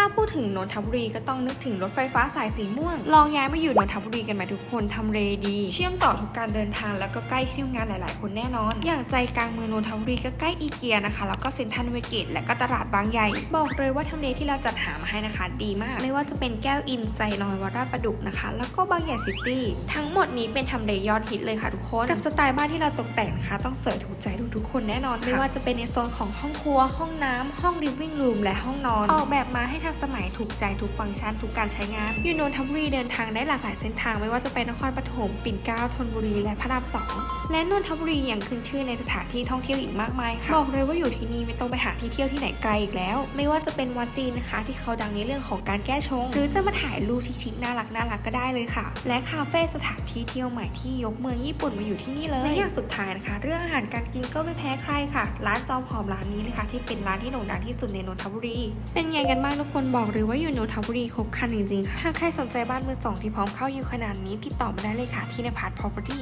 ถ้าพูดถึงนนทบุรีก็ต้องนึกถึงรถไฟฟ้าสายสีม่วง ลองย้ายมาอยู่นนทบุรีกันไหมทุกคนทำเลดี เชื่อมต่อทุกการเดินทางแล้วก็ใกล้ที่ทำงานหลาย ๆ คนแน่นอน อย่างใจกลางเมืองนนทบุรีก็ใกล้อีเกียนะคะ แล้วก็เซ็นทรัลเวสเกตและก็ตลาดบางใหญ่ บอกเลยว่าทำเลที่เราจัดหามาให้นะคะ ดีมาก ไม่ว่าจะเป็นแก้วอินไซนอยวัดราประดุกนะคะ แล้วก็บางใหญ่ซิตี้ทั้งหมดนี้เป็นทำเลยอดฮิตเลยค่ะทุกคนกับสไตล์บ้านที่เราตกแต่งนะคะ ต้องสวยถูกใจทุกๆคนแน่นอน ไม่ว่าจะเป็นในโซนของห้องครัว ห้องน้ำห้อง living room และห้องนอนออกแบบมาให้ทนสมัยถูกใจทุกฟังก์ชันทุกการใช้งาน อยู่นนทบุรีเดินทางได้หลากหลายเส้นทางไม่ว่าจะเป็นนครปฐมปิ่นเกล้าธนบุรีและพระรามสองและนนทบุรียังขึ้นชื่อในสถานที่ท่องเที่ยวอีกมากมายค่ะบอกเลยว่าอยู่ที่นี่ไม่ต้องไปหาที่เที่ยวที่ไหนไกลอีกแล้ว ไม่ว่าจะเป็นวัดจีนนะคะ ที่เขาดังในเรื่องของการแก้ชง หรือจะมาถ่ายรูปชิคๆน่ารักน่ารักก็ได้เลยค่ะ และคาเฟ่สถานที่เที่ยวใหม่ที่ยกเมืองญี่ปุ่นมาอยู่ที่นี่เลยและอย่างสุดท้ายนะคะ เรื่องอาหารการกินก็ไม่แพ้ใครค่ะ ร้านจอมหอมร้านนี้เลยค่ะที่เป็นร้านที่โด่งดังที่สุดในนนทบุรี เป็นไงกันบ้างทุกคนนบอกเลยว่าอยู่นนทบุรีครบคันจริงๆค่ะถ้าใครสนใจบ้านมือสองที่พร้อมเข้าอยู่ขนาดนี้ติดต่อมาได้เลยค่ะที่นภัทร property